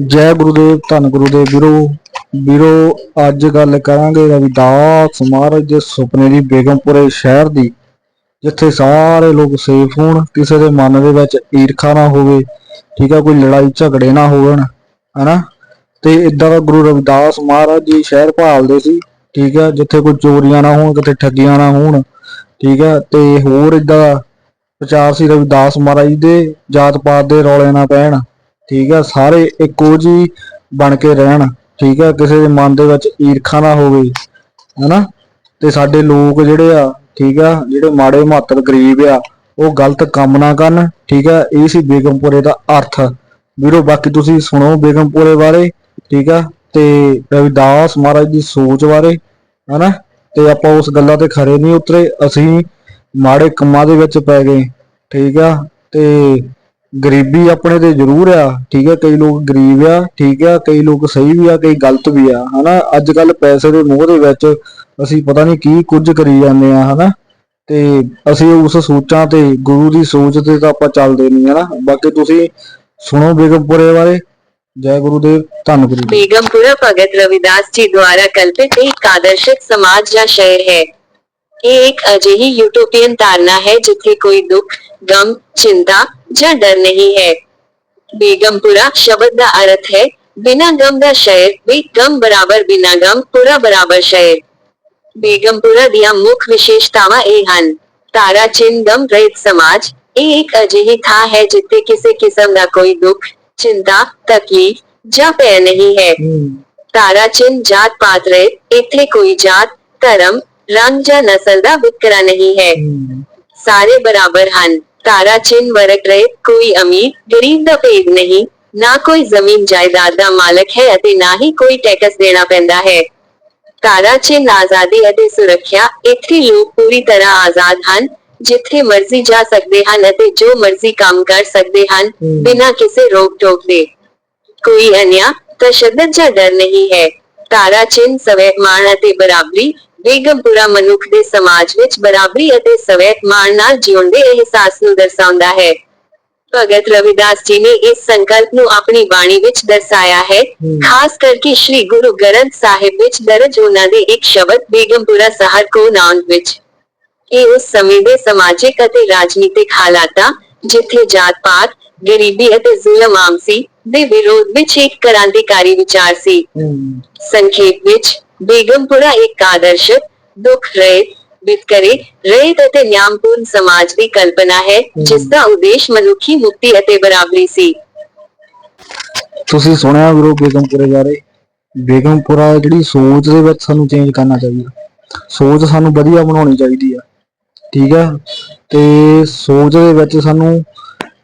ਜੈ ਗੁਰੂਦੇਵ ਧੰਨ ਗੁਰੂਦੇਵ ਵੀਰੋ। ਵੀਰੋ, ਅੱਜ ਗੱਲ ਕਰਾਂਗੇ ਰਵਿਦਾਸ ਮਹਾਰਾਜ ਦੇ ਸੁਪਨੇ ਦੀ ਬੇਗਮਪੁਰੇ ਸ਼ਹਿਰ ਦੀ, ਜਿੱਥੇ ਸਾਰੇ ਲੋਕ ਸੇਫ ਹੋਣ, ਕਿਸੇ ਦੇ ਮਨ ਦੇ ਵਿੱਚ ਈਰਖਾ ਨਾ ਹੋਵੇ, ਠੀਕ ਹੈ ਕੋਈ ਲੜਾਈ ਝਗੜੇ ਨਾ ਹੋਣ, ਹਨਾ? ਤੇ ਇਦਾਂ ਦਾ ਗੁਰੂ ਰਵਿਦਾਸ ਮਹਾਰਾਜ ਜੀ ਸ਼ਹਿਰ ਭਾਲਦੇ ਸੀ, ਠੀਕ ਹੈ ਜਿੱਥੇ ਕੋਈ ਚੋਰੀਆਂ ਨਾ ਹੋਣ, ਕਿਤੇ ਠੱਗੀਆਂ ਨਾ ਹੋਣ, ਠੀਕ ਹੈ ਤੇ ਹੋਰ ਇਦਾਂ ਪ੍ਰਚਾਰ ਸੀ ਰਵਿਦਾਸ ਮਹਾਰਾਜ ਦੇ ਜਾਤ ਪਾਤ ਦੇ ਰੌਲੇ ਨਾ ਪੈਣ। ਠੀਕ ਆ, ਸਾਰੇ ਇੱਕੋ ਜੀ ਬਣ ਕੇ ਰਹਿਣ, ਠੀਕ ਆ, ਕਿਸੇ ਦੇ ਮਨ ਦੇ ਵਿੱਚ ਈਰਖਾ ਨਾ ਹੋਵੇ, ਹਨਾ? ਤੇ ਸਾਡੇ ਲੋਕ ਜਿਹੜੇ ਆ, ਠੀਕ ਆ, ਜਿਹੜੇ ਮਾੜੇ ਮਾਤਰ ਗਰੀਬ ਆ, ਉਹ ਗਲਤ ਕੰਮ ਨਾ ਕਰਨ, ਠੀਕ ਆ, ਇਹ ਸੀ ਬੇਗਮਪੁਰੇ ਦਾ ਅਰਥ। ਵੀਰੋ, ਬਾਕੀ ਤੁਸੀਂ ਸੁਣੋ ਬੇਗਮਪੁਰੇ ਬਾਰੇ, ਠੀਕ ਆ, ਤੇ ਰਵਿਦਾਸ ਮਹਾਰਾਜ ਦੀ ਸੋਚ ਬਾਰੇ, ਹਨਾ? ਤੇ ਆਪਾਂ ਉਸ ਗੱਲਾਂ ਤੇ ਖਰੇ ਨਹੀਂ ਉਤਰੇ, ਅਸੀਂ ਮਾੜੇ ਕੰਮਾਂ ਦੇ ਵਿੱਚ ਪੈ ਗਏ, ਠੀਕ ਆ, ਤੇ ਗਰੀਬੀ ਆਪਣੇ ਤੇ ਜ਼ਰੂਰ ਆ ਠੀਕ ਆ ਕਈ ਲੋਕ ਗਰੀਬ ਆ ਠੀਕ ਆ ਕਈ ਲੋਕ ਸਹੀ ਵੀ ਆ ਕਈ ਗਲਤ ਵੀ ਆ ਹਨਾ ਅੱਜ ਕੱਲ ਪੈਸੇ ਦੇ ਮੋਹ ਦੇ ਵਿੱਚ ਅਸੀਂ ਪਤਾ ਨਹੀਂ ਕੀ ਕੁਝ ਕਰੀ ਜਾਂਦੇ ਆ ਹਨਾ ਤੇ ਅਸੀਂ ਉਸ ਸੋਚਾਂ ਤੇ ਗੁਰੂ ਦੀ ਸੋਚ ਤੇ ਤਾਂ ਆਪਾਂ ਚੱਲਦੇ ਨਹੀਂ ਹਨਾ ਬਾਕੀ ਤੁਸੀਂ ਸੁਣੋ ਬੇਗਮਪੁਰੇ ਬਾਰੇ ਜੈ ਗੁਰੂਦੇਵ ਧੰਨ ਗੁਰੂ ਦੇਵ। बेगमपुरा भगत रविदास जी द्वारा कल्पित एक आदर्शिक समाज ਜਾਂ ਸ਼ਹਿਰ ਹੈ ਇਹ ਇੱਕ ਅਜਿਹੀ ਯੂਟੋਪੀਅਨ ਧਾਰਨਾ ਹੈ ਜਿੱਥੇ ਕੋਈ ਦੁੱਖ ਗਮ ਚਿੰਤਾ ਜਾਂ ਡਰ ਨਹੀਂ ਹੈ ਬੇਗਮਪੁਰਾ ਸ਼ਬਦ ਦਾ ਅਰਥ ਹੈ ਬਿਨਾਂ ਗਮ ਦਾ ਸ਼ਹਿਰ ਵੀ ਗਮ ਬਰਾਬਰ ਬਿਨਾਂ ਗਮ ਪੂਰਾ ਬਰਾਬਰ ਸ਼ਹਿਰ ਬੇਗਮਪੁਰਾ ਦੀਆਂ ਮੁੱਖ ਵਿਸ਼ੇਸ਼ਤਾਵਾਂ ਇਹ ਹਨ ਤਾਰਾ ਚਿੰਨ ਗਮ ਰਹਿਤ ਸਮਾਜ ਇਹ ਇੱਕ ਅਜਿਹੀ ਥਾਂ ਹੈ ਜਿੱਥੇ ਕਿਸੇ ਕਿਸਮ ਦਾ ਕੋਈ ਦੁੱਖ ਚਿੰਤਾ ਤਕਲੀਫ ਜਾਂ ਭੈ ਨਹੀਂ ਹੈ ਹਮ, ਤਾਰਾ ਚਿੰਨ ਜਾਤ ਪਾਤ ਰਹਿਤ ਇੱਥੇ ਕੋਈ ਜਾਤ ਧਰਮ ਰੰਗ ਜਾਂ ਨਸਲ ਦਾ ਵਿਤਕਰਾ ਨਹੀਂ ਹੈ ਹਮ, ਸਾਰੇ ਬਰਾਬਰ ਹਨ ਤਾਰਾ ਚਿੰਨ ਵਰਗ ਰਹਿਤ ਕੋਈ ਅਮੀਰ ਗਰੀਬ ਦਾ ਭੇਦ ਨਹੀਂ ਨਾ ਕੋਈ ਜ਼ਮੀਨ ਜਾਇਦਾਦ ਦਾ ਮਾਲਕ ਹੈ ਅਤੇ ਨਾ ਹੀ ਕੋਈ ਟੈਕਸ ਦੇਣਾ ਪੈਂਦਾ ਹੈ ਤਾਰਾ ਚਿੰਨ ਆਜ਼ਾਦੀ ਅਤੇ ਸੁਰੱਖਿਆ ਇੱਥੇ ਲੋਕ ਪੂਰੀ ਤਰ੍ਹਾਂ ਆਜ਼ਾਦ ਹਨ ਜਿੱਥੇ ਮਰਜ਼ੀ ਜਾ ਸਕਦੇ ਹਨ ਅਤੇ ਜੋ ਮਰਜ਼ੀ ਕੰਮ ਕਰ ਸਕਦੇ ਹਨ ਹਮ। ਬਿਨਾਂ ਕਿਸੇ ਰੋਕ ਟੋਕ ਦੇ ਕੋਈ ਅਨਿਆ ਤਸ਼ੱਦਦ ਜਾਂ ਡਰ ਨਹੀਂ ਹੈ ਤਾਰਾ ਚਿੰਨ ਸਵੈਮਾਨ ਅਤੇ ਬਰਾਬਰੀ ਬੇਗਮਪੁਰਾ ਮਨੁੱਖ ਦੇ ਸਮਾਜ ਵਿੱਚ ਬਰਾਬਰੀ ਅਤੇ ਸਵੈਮਾਨ ਨਾਲ ਜਿਉਣ ਦੇ ਅਹਿਸਾਸ ਨੂੰ ਦਰਸਾਉਂਦਾ ਹੈ। ਭਗਤ ਰਵਿਦਾਸ ਜੀ ਨੇ ਇਸ ਸੰਕਲਪ ਨੂੰ ਆਪਣੀ ਬਾਣੀ ਵਿੱਚ ਦਰਸਾਇਆ ਹੈ। ਖਾਸ ਕਰਕੇ ਸ੍ਰੀ ਗੁਰੂ ਗ੍ਰੰਥ ਸਾਹਿਬ ਵਿੱਚ ਦਰਜ ਉਹਨਾਂ ਦੇ ਇੱਕ ਸ਼ਬਦ ਬੇਗਮਪੁਰਾ ਸ਼ਹਿਰ ਕੋ ਨਾਮ ਵਿੱਚ। ਇਹ ਉਸ ਸਮੇਂ ਦੇ ਸਮਾਜਿਕ ਅਤੇ ਰਾਜਨੀਤਿਕ ਹਾਲਾਤਾਂ ਜਿੱਥੇ ਜਾਤ ਪਾਤ ਗਰੀਬੀ ਅਤੇ ਜ਼ੁਲਮ ਆਮ ਸੀ ਦੇ ਵਿਰੋਧ ਵਿੱਚ ਇੱਕ ਕ੍ਰਾਂਤੀਕਾਰੀ ਵਿਚਾਰ ਸੀ। ਸੰਖੇਪ ਵਿੱਚ ਬੇਗਮਪੁਰਾ ਇੱਕ ਆਦਰਸ਼ ਦੁੱਖ ਰਹਿਤ ਵਿਤਕਰੇ ਰਹਿਤ ਅਤੇ ਨਿਆਮਪੂਰਨ ਸਮਾਜ ਦੀ ਕਲਪਨਾ ਹੈ ਜਿਸ ਦਾ ਉਦੇਸ਼ ਮਨੁੱਖੀ ਮੁਕਤੀ ਅਤੇ ਬਰਾਬਰੀ ਸੀ। ਤੁਸੀਂ ਸੁਣਿਆ ਵੀਰੋ ਬੇਗਮਪੁਰੇ ਬਾਰੇ? ਬੇਗਮਪੁਰਾ ਜਿਹੜੀ ਸੋਚ ਦੇ ਵਿੱਚ ਸਾਨੂੰ ਚੇਂਜ ਕਰਨਾ ਚਾਹੀਦਾ। ਸੋਚ ਸਾਨੂੰ ਵਧੀਆ ਬਣਾਉਣੀ ਚਾਹੀਦੀ ਆ। ਠੀਕ ਆ? ਤੇ ਸੋਚ ਦੇ ਵਿੱਚ ਸਾਨੂੰ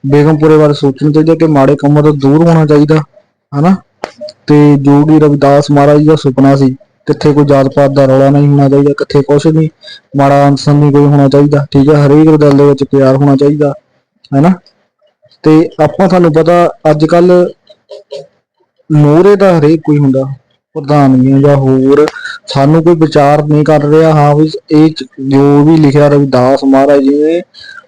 ਬੇਗਮਪੁਰੇ ਬਾਰੇ ਸੋਚਣਾ ਚਾਹੀਦਾ ਕਿ ਮਾੜੇ ਕੰਮਾਂ ਤੋਂ ਦੂਰ ਹੋਣਾ ਚਾਹੀਦਾ ਹਨਾ? ਤੇ ਜੋ ਕਿ ਰਵਿਦਾਸ ਮਹਾਰਾਜ ਦਾ ਸੁਪਨਾ ਸੀ ਕਿੱਥੇ ਕੋਈ ਜਾਤ ਪਾਤ ਦਾ ਰੌਲਾ ਨਹੀਂ ਹੋਣਾ ਚਾਹੀਦਾ, ਕਿੱਥੇ ਕੁਛ ਨਹੀਂ ਮਾੜਾ ਅਨਸਰ ਨਹੀਂ ਕੋਈ ਹੋਣਾ ਚਾਹੀਦਾ, ਠੀਕ ਹੈ, ਹਰੇਕ ਦਿਲ ਦੇ ਵਿੱਚ ਪਿਆਰ ਹੋਣਾ ਚਾਹੀਦਾ, ਹੈਨਾ? ਤੇ ਆਪਾਂ ਤੁਹਾਨੂੰ ਪਤਾ ਅੱਜ ਕੱਲ ਮੋਹਰੇ ਦਾ ਹਰੇਕ ਕੋਈ ਹੁੰਦਾ, ਪ੍ਰਧਾਨੀਆਂ ਜਾਂ ਹੋਰ, ਸਾਨੂੰ ਕੋਈ ਵਿਚਾਰ ਨਹੀਂ ਕਰ ਰਿਹਾ, ਹਾਂ ਵੀ ਇਹ ਜੋ ਵੀ ਲਿਖਿਆ ਰਵਿਦਾਸ ਮਹਾਰਾਜ ਜੀ ਨੇ,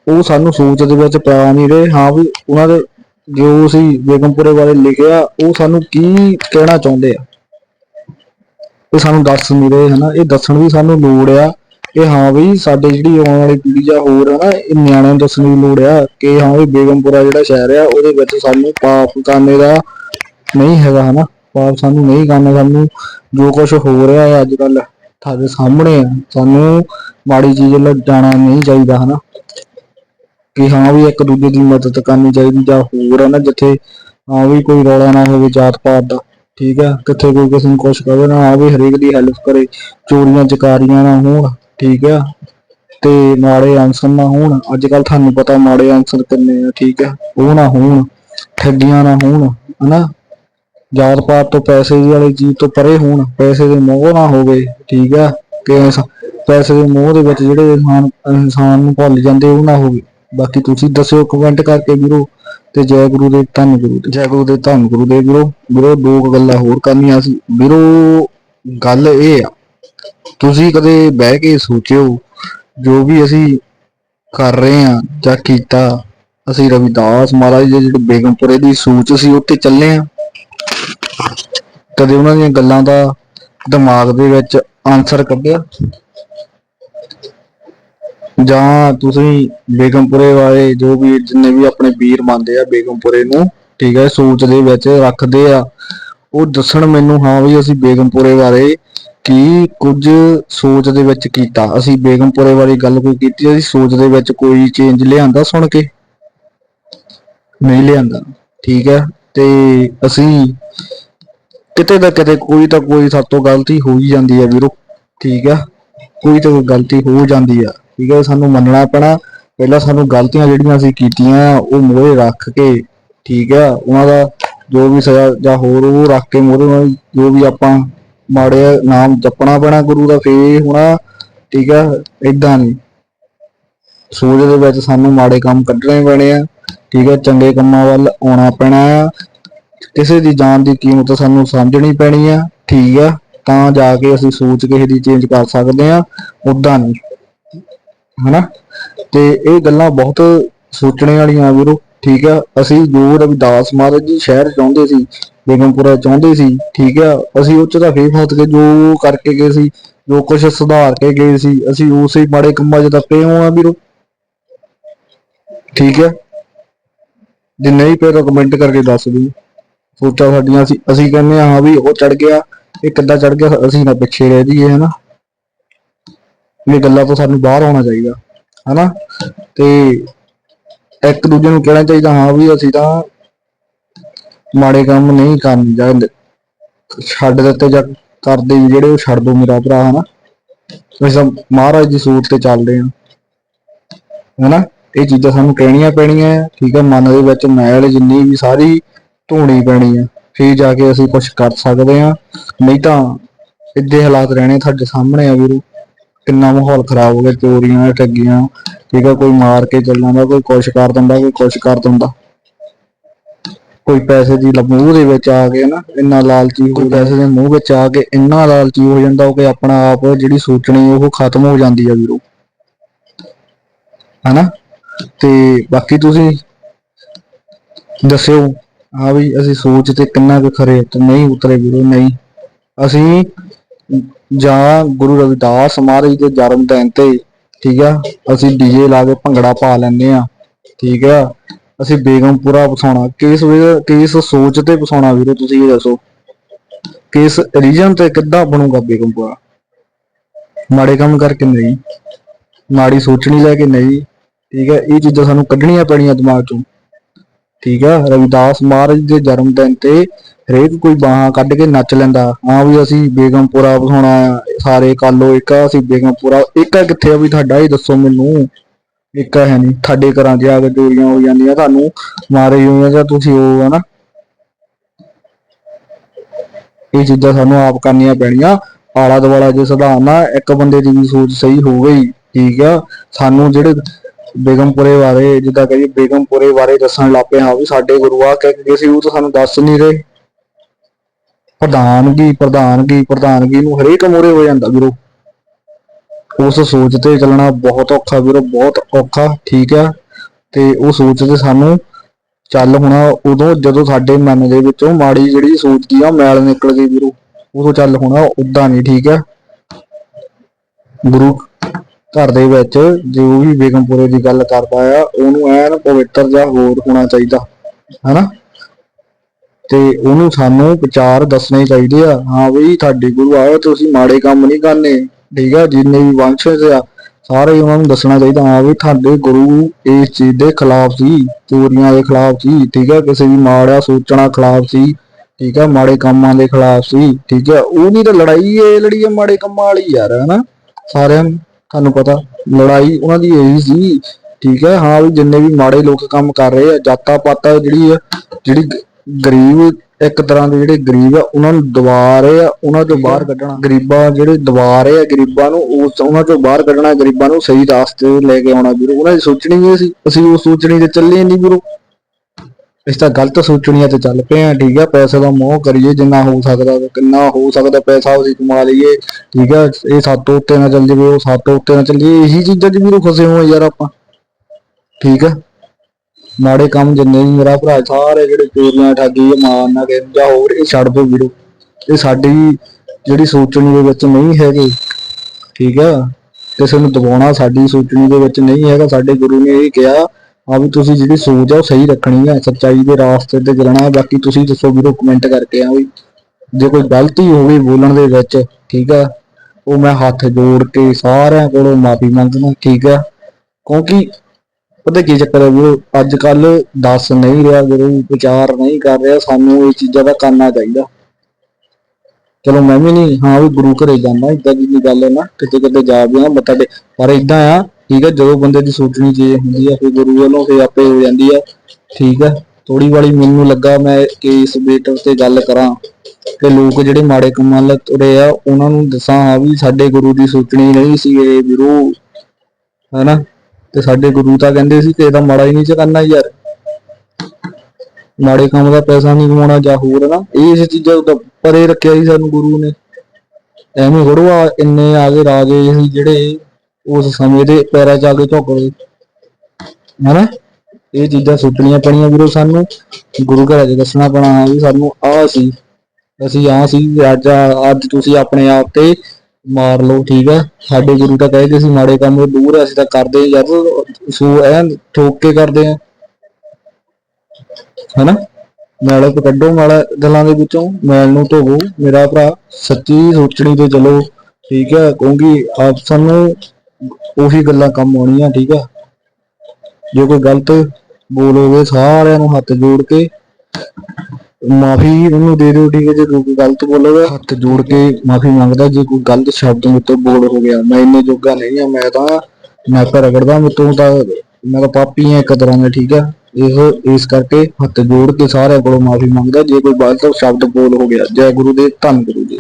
ਉਹ ਸਾਨੂੰ ਸੋਚ ਦੇ ਵਿੱਚ ਪਾ ਨਹੀਂ ਰਹੇ, ਹਾਂ ਵੀ ਉਹਨਾਂ ਦੇ ਜੋ ਸੀ ਬੇਗਮਪੁਰੇ ਬਾਰੇ ਲਿਖਿਆ, ਉਹ ਸਾਨੂੰ ਕੀ ਕਹਿਣਾ ਚਾਹੁੰਦੇ ਆ? ਇਹ ਸਾਨੂੰ ਦੱਸ ਨਹੀਂ ਰਹੇ, ਹਨਾ। ਇਹ ਦੱਸਣ ਦੀ ਸਾਨੂੰ ਲੋੜ ਆ ਕਿ ਹਾਂ ਵੀ ਸਾਡੇ ਜਿਹੜੀ ਆਉਣ ਵਾਲੀ ਪੀੜ੍ਹੀ ਜਾਂ ਹੋਰ ਹਨਾ ਇਹ ਨਿਆਣਿਆਂ ਨੂੰ ਦੱਸਣ ਦੀ ਲੋੜ ਆ ਕਿ ਹਾਂ ਵੀ ਬੇਗਮਪੁਰਾ ਜਿਹੜਾ ਸ਼ਹਿਰ ਆ, ਉਹਦੇ ਵਿੱਚ ਸਾਨੂੰ ਪਾਪ ਕਰਨੇ ਦਾ ਨਹੀਂ ਹੈਗਾ, ਹਨਾ। ਪਾਪ ਸਾਨੂੰ ਨਹੀਂ ਕਰਨਾ, ਸਾਨੂੰ ਜੋ ਕੁਝ ਹੋ ਰਿਹਾ ਹੈ ਅੱਜ ਕੱਲ ਸਾਡੇ ਸਾਹਮਣੇ ਆ, ਸਾਨੂੰ ਮਾੜੀ ਚੀਜ਼ ਵੱਲ ਜਾਣਾ ਨਹੀਂ ਚਾਹੀਦਾ, ਹਨਾ। ਕਿ ਹਾਂ ਵੀ ਇੱਕ ਦੂਜੇ ਦੀ ਮਦਦ ਕਰਨੀ ਚਾਹੀਦੀ ਜਾਂ ਹੋਰ, ਹਨਾ, ਜਿੱਥੇ ਹਾਂ ਵੀ ਕੋਈ ਰੌਲਾ ਨਾ ਹੋਵੇ ਜਾਤ ਪਾਤ ਦਾ। ਠੀਕ ਆ, ਕਿੱਥੇ ਕੋਈ ਕਿਸੇ ਨੂੰ ਕੁਛ ਕਹੇ ਨਾ ਆਵੇ ਹਰੇਕ ਦੀ ਹੈਲਪ ਕਰੇ, ਚੋਰੀਆਂ ਚਕਾਰੀਆਂ ਨਾ ਹੋਣ, ਠੀਕ ਆ, ਤੇ ਮਾੜੇ ਅਨਸਰ ਨਾ ਹੋਣ ਅੱਜ ਕੱਲ ਤੁਹਾਨੂੰ ਪਤਾ ਮਾੜੇ ਅਨਸਰ ਕਿੰਨੇ ਆ, ਠੀਕ ਆ, ਉਹ ਨਾ ਹੋਣ, ਠੱਗੀਆਂ ਨਾ ਹੋਣ, ਹਨਾ ਜਾਤ ਪਾਤ ਤੋਂ ਪੈਸੇ ਦੀ ਵਾਲੀ ਚੀਜ਼ ਤੋਂ ਪਰੇ ਹੋਣ, ਪੈਸੇ ਦੇ ਮੋਹ ਨਾ ਹੋਵੇ, ਠੀਕ ਆ, ਕਿ ਪੈਸੇ ਦੇ ਮੋਹ ਦੇ ਵਿੱਚ ਜਿਹੜੇ ਇਨਸਾਨ ਇਨਸਾਨ ਨੂੰ ਭੁੱਲ ਜਾਂਦੇ, ਉਹ ਨਾ ਹੋਵੇ। ਬਾਕੀ ਤੁਸੀਂ ਦੱਸਿਓ ਕਮੈਂਟ ਕਰਕੇ ਵੀਰੋ, ਤੇ ਜੈ ਗੁਰੂ ਦੇ, ਧੰਨ ਗੁਰੂ ਦੇ। ਜੈ ਗੁਰੂ ਦੇ, ਧੰਨ ਗੁਰੂ ਦੇ ਵੀਰੋ। ਵੀਰੋ, ਦੋ ਗੱਲਾਂ ਹੋਰ ਕਰਨੀਆਂ ਸੀ। ਵੀਰੋ, ਗੱਲ ਇਹ ਆ, ਤੁਸੀਂ ਕਦੇ ਬਹਿ ਕੇ ਸੋਚਿਓ, ਜੋ ਵੀ ਅਸੀਂ ਕਰ ਰਹੇ ਆ ਜਾਂ ਕੀਤਾ, ਅਸੀਂ ਰਵਿਦਾਸ ਮਹਾਰਾਜ ਦੇ ਜਿਹੜੇ ਬੇਗਮਪੁਰੇ ਦੀ ਸੋਚ ਸੀ ਉੱਤੇ ਚੱਲੇ ਆ ਕਦੇ ਉਹਨਾਂ ਦੀਆਂ ਗੱਲਾਂ ਦਾ ਦਿਮਾਗ ਦੇ ਵਿੱਚ ਆਨਸਰ ਕੱਢਿਆ? ਜਾਂ ਤੁਸੀਂ ਬੇਗਮਪੁਰੇ ਵਾਲੇ ਜੋ ਵੀ ਜਿੰਨੇ ਵੀ ਆਪਣੇ ਵੀਰ ਮੰਨਦੇ ਆ ਬੇਗਮਪੁਰੇ ਨੂੰ, ਠੀਕ ਹੈ ਸੋਚ ਦੇ ਵਿੱਚ ਰੱਖਦੇ ਆ, ਉਹ ਦੱਸਣ ਮੈਨੂੰ ਹਾਂ ਵੀ ਅਸੀਂ ਬੇਗਮਪੁਰੇ ਬਾਰੇ ਕੀ ਕੁਝ ਸੋਚ ਦੇ ਵਿੱਚ ਕੀਤਾ। ਅਸੀਂ ਬੇਗਮਪੁਰੇ ਬਾਰੇ ਗੱਲ ਕੋਈ ਕੀਤੀ, ਅਸੀਂ ਸੋਚ ਦੇ ਵਿੱਚ ਕੋਈ ਚੇਂਜ ਲਿਆਂਦਾ ਸੁਣ ਕੇ? ਨਹੀਂ ਲਿਆਂਦਾ, ਠੀਕ ਹੈ ਤੇ ਅਸੀਂ ਕਿਤੇ ਨਾ ਕਿਤੇ ਕੋਈ ਤਾਂ ਕੋਈ ਸਭ ਤੋਂ ਗਲਤੀ ਹੋ ਹੀ ਜਾਂਦੀ ਹੈ ਵੀਰੋ, ਠੀਕ ਹੈ ਕੋਈ ਤਾਂ ਕੋਈ ਗਲਤੀ ਹੋ ਜਾਂਦੀ ਆ। ਠੀਕ ਹੈ, ਸਾਨੂੰ ਮੰਨਣਾ ਪੈਣਾ। ਪਹਿਲਾਂ ਸਾਨੂੰ ਗਲਤੀਆਂ ਜਿਹੜੀਆਂ ਅਸੀਂ ਕੀਤੀਆਂ, ਉਹ ਮੋਹਰੇ ਰੱਖ ਕੇ, ਠੀਕ ਹੈ, ਉਹਨਾਂ ਦਾ ਜੋ ਵੀ ਸਜ਼ਾ ਜਾਂ ਹੋਰ ਉਹ ਰੱਖ ਕੇ ਮੋਹਰੇ ਜੋ ਵੀ ਆਪਾਂ ਮਾੜੇ ਨਾਮ ਜਪਣਾ ਪੈਣਾ ਗੁਰੂ ਦਾ, ਫੇਰ ਹੋਣਾ, ਠੀਕ ਹੈ ਇਦਾਂ ਨਹੀਂ। ਸੋਚ ਦੇ ਵਿੱਚ ਸਾਨੂੰ ਮਾੜੇ ਕੰਮ ਕੱਢਣੇ ਪੈਣੇ ਆ, ਠੀਕ ਹੈ, ਚੰਗੇ ਕੰਮਾਂ ਵੱਲ ਆਉਣਾ ਪੈਣਾ ਆ। ਕਿਸੇ ਦੀ ਜਾਨ ਦੀ ਕੀਮਤ ਸਾਨੂੰ ਸਮਝਣੀ ਪੈਣੀ ਆ, ਠੀਕ ਆ, ਤਾਂ ਜਾ ਕੇ ਅਸੀਂ ਸੋਚ ਕਿਸੇ ਦੀ ਚੇਂਜ ਕਰ ਸਕਦੇ ਆ ਉਦਾਂ ਨਹੀਂ। ਹਨਾ? ਤੇ ਇਹ ਗੱਲਾਂ ਬਹੁਤ ਸੋਚਣੇ ਵਾਲੀਆਂ ਵੀਰੋ, ਠੀਕ ਆ? ਅਸੀਂ ਜੋ ਰਵਿਦਾਸ ਮਹਾਰਾਜ ਜੀ ਸ਼ਹਿਰ ਚਾਹੁੰਦੇ ਸੀ, ਬੇਗਮਪੁਰਾ ਚਾਹੁੰਦੇ ਸੀ, ਠੀਕ ਆ? ਅਸੀਂ ਉਹ ਚ ਤਾਂ ਫੇਰ ਕੇ ਜੋ ਕਰਕੇ ਗਏ ਸੀ, ਜੋ ਕੁਝ ਸੁਧਾਰ ਕੇ ਗਏ ਸੀ, ਅਸੀਂ ਉਸੇ ਮਾੜੇ ਕੰਮਾਂ 'ਚ ਤਾਂ ਪਏ ਹੋਏ ਆ ਵੀਰੋ। ਠੀਕ ਹੈ ਜੇ ਨਹੀਂ ਪਏ ਤਾਂ ਕਮੈਂਟ ਕਰਕੇ ਦੱਸ ਦਿਓ। ਸੋਚਾਂ ਸਾਡੀਆਂ ਅਸੀਂ ਅਸੀਂ ਕਹਿੰਦੇ ਆ ਹਾਂ ਵੀ ਉਹ ਚੜ ਗਿਆ ਇਹ ਕਿੱਦਾਂ ਚੜ ਗਿਆ, ਅਸੀਂ ਨਾ ਪਿੱਛੇ ਰਹਿ ਜਾਈਏ, ਹਨਾ? ਇਹ ਗੱਲਾਂ ਤੋਂ ਸਾਨੂੰ ਬਾਹਰ ਆਉਣਾ ਚਾਹੀਦਾ ਹਨਾ? ਤੇ ਇੱਕ ਦੂਜੇ ਨੂੰ ਕਹਿਣਾ ਚਾਹੀਦਾ ਹਾਂ ਵੀ ਅਸੀਂ ਤਾਂ ਮਾੜੇ ਕੰਮ ਨਹੀਂ ਕਰਨੇ ਚਾਹੀਦੇ ਛੱਡ ਦਿੱਤੇ ਜਾਂ ਕਰਦੇ ਵੀ ਜਿਹੜੇ ਉਹ ਛੱਡ ਦੋ ਮੇਰਾ ਭਰਾ ਹਨਾ? ਅਸੀਂ ਤਾਂ ਮਹਾਰਾਜ ਦੀ ਸੂਟ ਤੇ ਚੱਲਦੇ ਹਾਂ ਹਨਾ? ਇਹ ਚੀਜ਼ਾਂ ਸਾਨੂੰ ਕਹਿਣੀਆਂ ਪੈਣੀਆਂ ਆ, ਠੀਕ ਹੈ ਮਨ ਦੇ ਵਿੱਚ ਮੈਲ ਜਿੰਨੀ ਵੀ ਸਾਰੀ ਧੋਣੀ ਪੈਣੀ ਆ ਫਿਰ ਜਾ ਕੇ ਅਸੀਂ ਕੁਝ ਕਰ ਸਕਦੇ ਆ ਨਹੀਂ ਤਾਂ ਇੱਦੇ ਹਾਲਾਤ ਰਹਿਣੇ ਤੁਹਾਡੇ ਸਾਹਮਣੇ ਆ ਵੀਰੋ। ਕਿੰਨਾ ਮਾਹੌਲ ਖਰਾਬ ਹੋ ਗਿਆ ਚੋਰੀਆਂ ਠੱਗੀਆਂ ਠੀਕ ਹੈ ਕੋਈ ਮਾਰ ਕੇ ਚੱਲ ਜਾਂਦਾ ਕੋਈ ਕੁਛ ਕਰ ਦਿੰਦਾ ਕੋਈ ਕੁਛ ਕਰ ਦਿੰਦਾ। ਕੋਈ ਪੈਸੇ ਦੀ ਲ- ਮੂੰਹ ਦੇ ਵਿੱਚ ਆ ਕੇ ਨਾ ਇੰਨਾ ਲਾਲਚੀ ਕੋਈ ਪੈਸੇ ਦੇ ਮੂੰਹ ਵਿੱਚ ਆ ਕੇ ਇੰਨਾ ਲਾਲਚੀ ਹੋ ਜਾਂਦਾ ਉਹ ਕਿ ਆਪਣਾ ਆਪ ਜਿਹੜੀ ਸੋਚਣੀ ਉਹ ਖਤਮ ਹੋ ਜਾਂਦੀ ਆ ਵੀਰੋ। ਹਨਾ? ਤੇ ਬਾਕੀ ਤੁਸੀਂ ਦੱਸਿਓ ਹਾਂ ਵੀ ਅਸੀਂ ਸੋਚ ਤੇ ਕਿੰਨਾ ਕੁ ਖਰੇ ਤੇ ਨਹੀਂ ਉਤਰੇ ਵੀਰੋ ਨਹੀਂ। ਅਸੀਂ ਜਾਂ ਗੁਰੂ ਰਵਿਦਾਸ ਮਹਾਰਾਜ ਦੇ ਜਨਮ ਦਿਨ ਤੇ, ਠੀਕ ਆ, ਅਸੀਂ ਡੀਜੇ ਲਾ ਕੇ ਭੰਗੜਾ ਪਾ ਲੈਂਦੇ ਆ ਠੀਕ ਆ। ਅਸੀਂ ਬੇਗਮਪੁਰਾ ਵਸਾਉਣਾ ਕਿਸ ਕਿਸ ਸੋਚ ਤੇ ਵਸਾਉਣਾ ਵੀਰੋ ਤੁਸੀਂ ਇਹ ਦੱਸੋ? ਕਿਸ ਰੀਜਨ ਤੇ ਕਿੱਦਾਂ ਬਣੂਗਾ ਬੇਗਮਪੁਰਾ? ਮਾੜੇ ਕੰਮ ਕਰਕੇ ਨਹੀਂ, ਮਾੜੀ ਸੋਚਣੀ ਲੈ ਕੇ ਨਹੀਂ, ਠੀਕ ਹੈ ਇਹ ਚੀਜ਼ਾਂ ਸਾਨੂੰ ਕੱਢਣੀਆਂ ਪੈਣੀਆਂ ਦਿਮਾਗ ਚੋਂ, ਠੀਕ ਹੈ ਰਵਿਦਾਸ ਮਹਾਰਾਜ ਦੇ ਜਨਮ ਦਿਨ ਤੇ ਹਰੇਕ ਕੋਈ ਬਾਹਾਂ ਕੱਢ ਕੇ ਨੱਚ ਲੈਂਦਾ। ਹਾਂ ਵੀ ਅਸੀਂ ਬੇਗਮਪੁਰਾ ਵਸਾਉਣਾ ਆ, ਸਾਰੇ ਕਾਲੋ ਇੱਕ ਆ ਅਸੀਂ ਬੇਗਮਪੁਰਾ, ਇੱਕ ਆ ਕਿੱਥੇ ਆ ਵੀ ਤੁਹਾਡਾ ਇਹ ਦੱਸੋ ਮੈਨੂੰ। ਇੱਕ ਹੈ ਨਹੀਂ, ਤੁਹਾਡੇ ਘਰਾਂ 'ਚ ਆ ਕੇ ਚੋਰੀਆਂ ਹੋ ਜਾਂਦੀਆਂ ਤੁਹਾਨੂੰ, ਮਾਰੇ ਹੋਈਆਂ ਜਾਂ ਤੁਸੀਂ ਉਹ, ਹਨਾ? ਇਹ ਚੀਜ਼ਾਂ ਸਾਨੂੰ ਆਪ ਕਰਨੀਆਂ ਪੈਣੀਆਂ। ਆਲਾ ਦੁਆਲਾ ਜੇ ਸੁਧਾਰਨਾ, ਇੱਕ ਬੰਦੇ ਦੀ ਵੀ ਸੋਚ ਸਹੀ ਹੋ ਗਈ, ਠੀਕ ਆ। ਸਾਨੂੰ ਜਿਹੜੇ ਬੇਗਮਪੁਰੇ ਬਾਰੇ, ਜਿੱਦਾਂ ਕਹੀ ਬੇਗਮਪੁਰੇ ਬਾਰੇ ਦੱਸਣ ਲੱਗ ਪਏ ਹਾਂ ਵੀ ਸਾਡੇ ਗੁਰੂ ਆ ਕਹਿ ਕੇ ਗਏ ਸੀ ਉਹ ਤਾਂ ਸਾਨੂੰ ਦੱਸ ਨਹੀਂ ਰਹੇ। ਪ੍ਰਧਾਨਗੀ ਪ੍ਰਧਾਨਗੀ ਪ੍ਰਧਾਨਗੀ ਨੂੰ ਹਰੇਕ ਮੋਰੇ ਹੋ ਜਾਂਦਾ ਵੀਰੋ। ਉਸ ਸੋਚ ਤੇ ਚੱਲਣਾ ਬਹੁਤ ਔਖਾ ਵੀਰੋ, ਬਹੁਤ ਔਖਾ, ਠੀਕ ਆ। ਤੇ ਉਹ ਸੋਚ ਤੇ ਸਾਨੂੰ ਚੱਲ ਹੋਣਾ ਉਦੋਂ ਜਦੋਂ ਸਾਡੇ ਮਨ ਦੇ ਵਿੱਚੋਂ ਮਾੜੀ ਜਿਹੜੀ ਸੋਚ ਦੀ ਆ, ਮੈਲ ਨਿਕਲ ਗਈ ਵੀਰੋ। ਉਦੋਂ ਚੱਲ ਹੋਣਾ ਉਦਾਂ ਨਹੀਂ, ਠੀਕ ਆ। ਗੁਰੂ ਘਰ ਦੇ ਵਿੱਚ ਜੋ ਵੀ ਬੇਗਮਪੁਰੇ ਦੀ ਗੱਲ ਕਰਦਾ ਆ, ਉਹਨੂੰ ਐਨ ਪਵਿੱਤਰ ਜਾਂ ਹੋਰ ਹੋਣਾ ਚਾਹੀਦਾ, ਹਨਾ? ਤੇ ਉਹਨੂੰ ਸਾਨੂੰ ਵਿਚਾਰ ਦੱਸਣੇ ਚਾਹੀਦੇ ਆ। ਹਾਂ ਵੀ ਤੁਹਾਡੇ ਗੁਰੂ ਆਏ ਤੁਸੀਂ ਮਾੜੇ ਕੰਮ ਨਹੀਂ ਕਰਨੇ। ਠੀਕ ਆ, ਜਿੰਨੇ ਵੀ ਵੰਸ਼ਜ ਆ, ਸਾਰੇ ਉਹਨਾਂ ਨੂੰ ਦੱਸਣਾ ਚਾਹੀਦਾ। ਹਾਂ ਵੀ ਤੁਹਾਡੇ ਗੁਰੂ ਇਸ ਚੀਜ਼ ਦੇ ਖਿਲਾਫ ਸੀ, ਚੋਰੀਆਂ ਦੇ ਖਿਲਾਫ ਸੀ, ਠੀਕ ਆ, ਕਿਸੇ ਵੀ ਮਾੜਾ ਸੋਚਣਾ ਖਿਲਾਫ ਸੀ, ਠੀਕ ਆ, ਮਾੜੇ ਕੰਮਾਂ ਦੇ ਖਿਲਾਫ ਸੀ, ਠੀਕ ਆ। ਉਹ ਨਹੀਂ ਤਾਂ ਲੜਾਈ ਇਹ ਲੜੀ ਆ ਮਾੜੇ ਕੰਮਾਂ ਵਾਲੀ ਯਾਰ, ਹਨਾ? ਸਾਰਿਆਂ ਨੂੰ ਤੁਹਾਨੂੰ ਪਤਾ, ਲੜਾਈ ਉਹਨਾਂ ਦੀ ਇਹੀ ਸੀ, ਠੀਕ ਹੈ ਹਾਂ ਵੀ ਜਿੰਨੇ ਵੀ ਮਾੜੇ ਲੋਕ ਕੰਮ ਕਰ ਰਹੇ ਆ ਜਾਤਾਂ ਪਾਤਾਂ ਜਿਹੜੀ ਆ, ਜਿਹੜੀ ਗਰੀਬ ਇੱਕ ਤਰ੍ਹਾਂ ਦੇ ਜਿਹੜੇ ਗਰੀਬ ਆ ਉਹਨਾਂ ਨੂੰ ਦਬਾ ਰਹੇ ਆ ਉਹਨਾਂ ਚੋਂ ਬਾਹਰ ਕੱਢਣਾ। ਗਰੀਬਾਂ ਜਿਹੜੇ ਦਬਾ ਰਹੇ ਆ ਗਰੀਬਾਂ ਨੂੰ ਉਸ ਉਹਨਾਂ ਚੋਂ ਬਾਹਰ ਕੱਢਣਾ ਗਰੀਬਾਂ ਨੂੰ ਸਹੀ ਰਾਸਤੇ ਲੈ ਕੇ ਆਉਣਾ ਵੀਰੋ ਉਹਨਾਂ ਦੀ ਸੋਚਣੀ ਇਹ ਸੀ ਅਸੀਂ ਉਹ ਸੋਚਣੀ ਤੇ ਚੱਲੇ ਨਹੀਂ ਵੀਰੋ ਇਸ ਤਾਂ ਗਲਤ ਸੋਚਣੀਆਂ ਤੇ ਚੱਲ ਪਏ ਆ ਠੀਕ ਆ ਪੈਸੇ ਦਾ ਮੋਹ ਕਰੀਏ ਜਿੰਨਾ ਹੋ ਸਕਦਾ ਕਿੰਨਾ ਹੋ ਸਕਦਾ ਪੈਸਾ ਅਸੀਂ ਕਮਾ ਲਈਏ ਠੀਕ ਆ ਇਹ ਸਾਤੋਂ ਉੱਤੇ ਨਾ ਚੱਲ ਜਾਵੇ ਉਹ ਸਾਤੋਂ ਉੱਤੇ ਨਾ ਚੱਲ ਜਾਵੇ ਇਹੀ ਚੀਜ਼ਾਂ 'ਚ ਵੀਰੋ ਫਸੇ ਹੋਏ ਯਾਰ ਆਪਾਂ। ਠੀਕ ਆ? ਮਾੜੇ ਕੰਮ ਜਿੰਨੇ ਵੀ ਮੇਰਾ ਭਰਾ, ਸਾਰੇ ਜਿਹੜੇ ਚੋਰੀਆਂ ਠੱਗੀ ਮਾਰਨਾ ਕਿ ਜਾਂ ਹੋਰ, ਇਹ ਛੱਡ ਦੋ ਵੀਰੋ। ਇਹ ਸਾਡੀ ਜਿਹੜੀ ਸੋਚਣੀ ਦੇ ਵਿੱਚ ਨਹੀਂ ਹੈਗੇ, ਠੀਕ ਆ? ਕਿਸੇ ਨੂੰ ਦਬਾਉਣਾ ਸਾਡੀ ਸੋਚਣੀ ਦੇ ਵਿੱਚ ਨਹੀਂ ਹੈਗਾ। ਸਾਡੇ ਗੁਰੂ ਨੇ ਇਹ ਕਿਹਾ ਆ ਵੀ ਤੁਸੀਂ ਜਿਹੜੀ ਸੋਚ ਆ, ਉਹ ਸਹੀ ਰੱਖਣੀ ਹੈ ਸੱਚਾਈ ਦੇ ਰਾਸਤੇ ਤੇ ਚੱਲਣਾ ਬਾਕੀ ਤੁਸੀਂ ਦੱਸੋ ਵੀਰੋ ਕਮੈਂਟ ਕਰਕੇ ਆ ਵੀ, ਜੇ ਕੋਈ ਗਲਤੀ ਹੋ ਗਈ ਬੋਲਣ ਦੇ ਵਿੱਚ, ਠੀਕ ਆ? ਉਹ ਮੈਂ ਹੱਥ ਜੋੜ ਕੇ ਸਾਰਿਆਂ ਕੋਲੋਂ ਮਾਫੀ ਮੰਗਦਾ, ਠੀਕ ਆ? ਕਿਉਂਕਿ ਪਤਾ ਕੀ ਚੱਕਰ ਹੈ ਵੀਰੋ ਅੱਜ ਕੱਲ ਦੱਸ ਨਹੀਂ ਰਿਹਾ ਗੁਰੂ ਵਿਚਾਰ ਨਹੀਂ ਕਰ ਰਿਹਾ, ਸਾਨੂੰ ਇਹ ਚੀਜ਼ਾਂ ਦਾ ਕਰਨਾ ਚਾਹੀਦਾ। ਚਲੋ ਮੈਂ ਵੀ ਨਹੀਂ, ਹਾਂ ਵੀ ਗੁਰੂ ਘਰੇ ਜਾਂਦਾ ਇਦਾਂ ਦੀ ਨਹੀਂ ਗੱਲ ਹੈ ਨਾ, ਕਿਤੇ ਕਿਤੇ ਜਾ ਵੀ ਨਾ ਮੱਥਾ ਟੇਕ ਪਰ ਇਦਾਂ ਆ, ਠੀਕ ਹੈ, ਜਦੋਂ ਬੰਦੇ ਦੀ ਸੋਚਣੀ ਚੀਜ਼ ਹੁੰਦੀ ਆ ਫਿਰ ਗੁਰੂ ਵੱਲੋਂ ਫਿਰ ਆਪੇ ਹੋ ਜਾਂਦੀ ਆ ਠੀਕ ਹੈ। ਥੋੜੀ ਵਾਲੀ ਮੈਨੂੰ ਲੱਗਾ ਮੈਂ ਕਿ ਇਸ ਬੇਟਰ ਤੇ ਗੱਲ ਕਰਾਂ, ਕਿ ਲੋਕ ਜਿਹੜੇ ਮਾੜੇ ਕੰਮਾਂ ਲਈ ਤੁਰੇ ਆ, ਉਹਨਾਂ ਨੂੰ ਦੱਸਾਂ ਹਾਂ ਵੀ ਸਾਡੇ ਗੁਰੂ ਦੀ ਸੋਚਣੀ ਨਹੀਂ ਸੀ, ਇਹ ਵੀਰੋ ਹਨਾ। ਤੇ ਸਾਡੇ ਗੁਰੂ ਤਾਂ ਕਹਿੰਦੇ ਸੀ ਕਿ ਇਹਦਾ ਮਾੜਾ ਹੀ ਨਹੀਂ ਚ ਯਾਰ। ਮਾੜੇ ਕੰਮ ਦਾ ਪੈਸਾ ਨਹੀਂ ਕਮਾਉਣਾ ਜਾਂ ਹੋਰ ਨਾ, ਇਹ ਚੀਜ਼ਾਂ ਤੋਂ ਪਰੇ ਰੱਖਿਆ ਸੀ ਸਾਨੂੰ ਗੁਰੂ ਨੇ। ਐਵੇਂ ਥੋੜ੍ਹਾ ਇੰਨੇ ਆ ਗਏ, ਰਾਜੇ ਸੀ ਜਿਹੜੇ ਉਸ ਸਮੇਂ ਦੇ ਪੈਰਾਂ 'ਚ ਆ ਕੇ ਝੁਕ ਹਨਾ? ਇਹ ਚੀਜ਼ਾਂ ਸੁੱਟਣੀਆਂ ਪਣੀਆਂ ਵੀਰੋ ਸਾਨੂੰ। ਗੁਰੂ ਘਰਾਂ 'ਚ ਦੱਸਣਾ ਪੈਣਾ ਵੀ ਸਾਨੂੰ ਆ ਸੀ। ਅਸੀਂ ਆ ਸੀ ਅੱਜ ਅੱਜ ਤੁਸੀਂ ਆਪਣੇ ਆਪ ਤੇ ਮਾਰ ਲਓ, ਠੀਕ ਹੈ ਸਾਡੇ ਗੁਰੂ ਤਾਂ ਕਹਿੰਦੇ ਸੀ, ਮਾੜੇ ਕੰਮ ਤੋਂ ਦੂਰ ਅਸੀਂ ਤਾਂ ਕਰਦੇ ਹਾਂ ਯਾਰ ਸੋ ਐਨ ਠੋਕ ਕੇ ਕਰਦੇ ਆ ਹਨਾ? ਮੈਲੇ ਤੋਂ ਕੱਢੋ ਮਾੜਾ ਦਿਲਾਂ ਦੇ ਵਿੱਚੋਂ ਮੈਲ ਨੂੰ ਧੋਵੋ। ਮੇਰਾ ਭਰਾ ਸੱਚੀ ਸੋਚਣੀ ਤੇ ਚਲੋ, ਠੀਕ ਹੈ ਕਿਉਂਕਿ ਆਪ ਸਾਨੂੰ ਉਹੀ ਗੱਲਾਂ ਕੰਮ ਆਉਣੀਆਂ, ਠੀਕ ਹੈ ਜੇ ਕੋਈ ਗਲਤ ਬੋਲੋਗੇ ਸਾਰਿਆਂ ਨੂੰ ਹੱਥ ਜੋੜ ਕੇ ਮਾਫੀ ਉਹਨੂੰ ਦੇ ਦਿਓ ਠੀਕ ਹੈ ਜੇ ਕੋਈ ਗਲਤ ਬੋਲੇਗਾ। ਹੱਥ ਜੋੜ ਕੇ ਮਾਫੀ ਮੰਗਦਾ ਜੇ ਕੋਈ ਗਲਤ ਸ਼ਬਦ ਮੇਰੇ ਤੋਂ ਬੋਲ ਹੋ ਗਿਆ ਮੈਂ ਇੰਨੇ ਜੋਗਾ ਨਹੀਂ ਆ ਮੈਂ ਤਾਂ ਮੈਂ ਤਾਂ ਰਗੜਦਾ ਮੈਂ ਤੋਂ ਤਾਂ ਮੈਂ ਤਾਂ ਪਾਪੀ ਆ ਇੱਕ ਤਰ੍ਹਾਂ ਦਾ ਠੀਕ ਹੈ। ਇਹ ਇਸ ਕਰਕੇ ਹੱਥ ਜੋੜ ਕੇ ਸਾਰਿਆਂ ਕੋਲੋਂ ਮਾਫੀ ਮੰਗਦਾ ਜੇ ਕੋਈ ਗਲਤ ਸ਼ਬਦ ਬੋਲ ਹੋ ਗਿਆ ਜੈ ਗੁਰੂ ਦੇ ਧੰਨ ਗੁਰੂ ਜੀ।